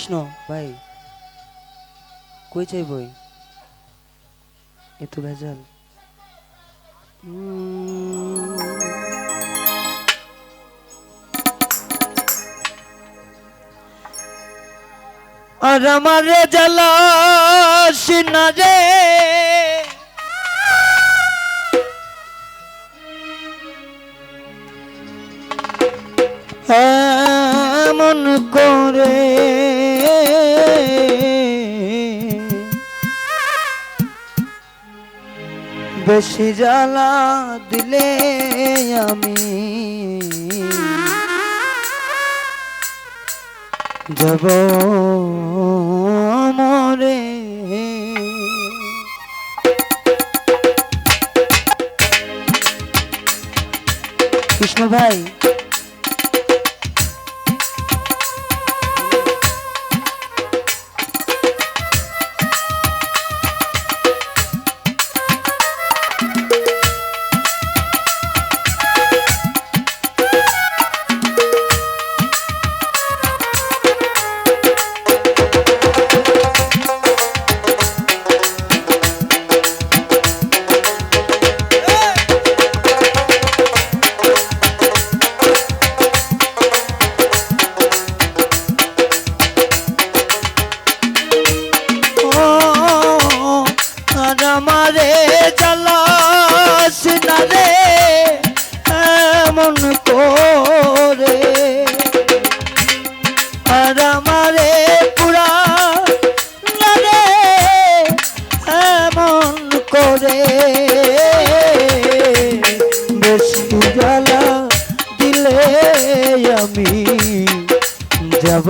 কৃষ্ণ ভাই। কই চাই বই? এত ভেজাল। আর আমার জ্বালাস না রে। হ্যাঁ, মন করে বেশি জ্বালা দিলে আমি যাব মরে। কৃষ্ণ ভাই করে বস্তু জ্বালা দিলে আমি যাব।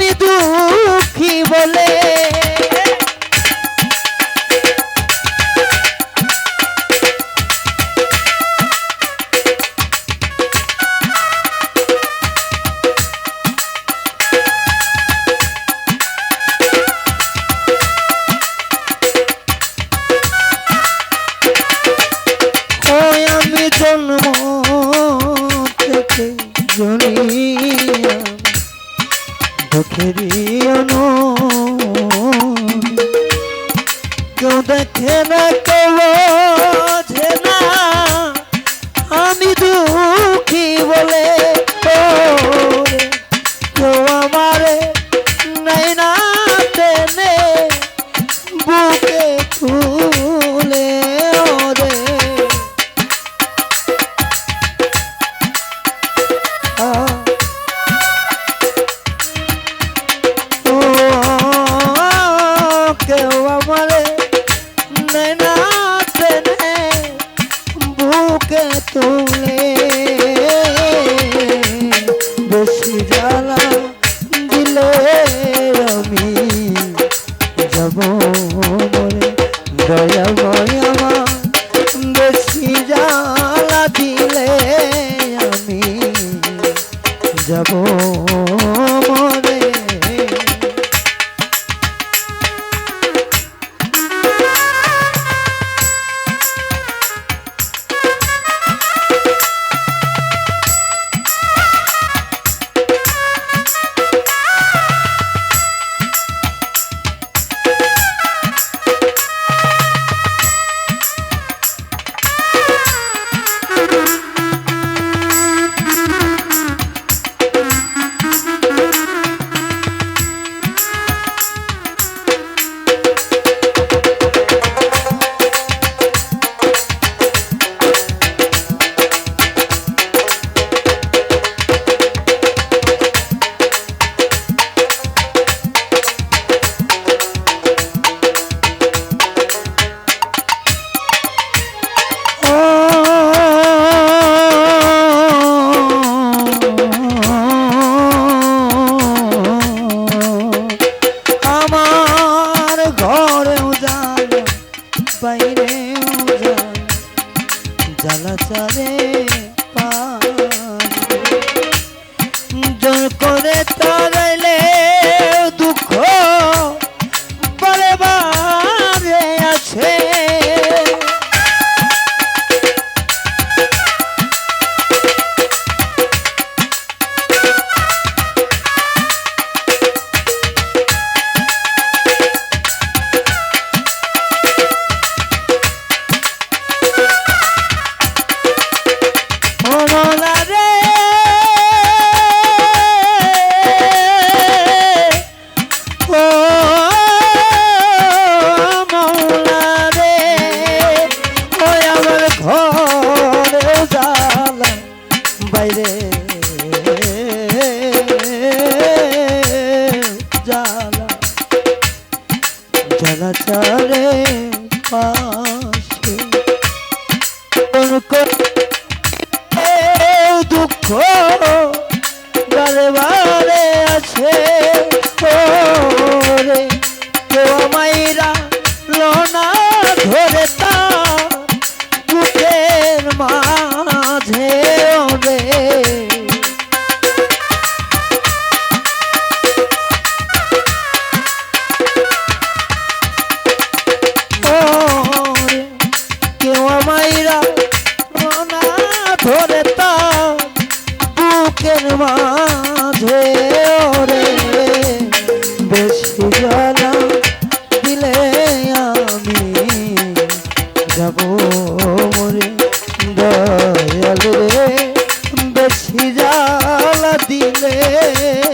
আমি দুঃখী বলে si ya la দুঃখ। বারে বারে আছে। জ্বালা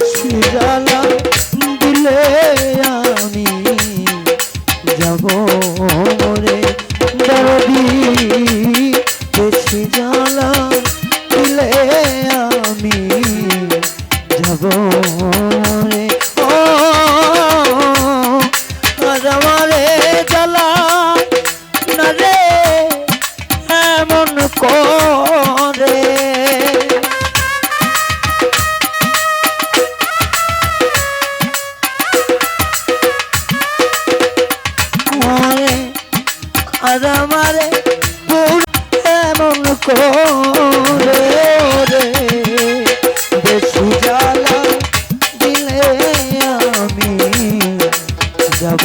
বেশি যাব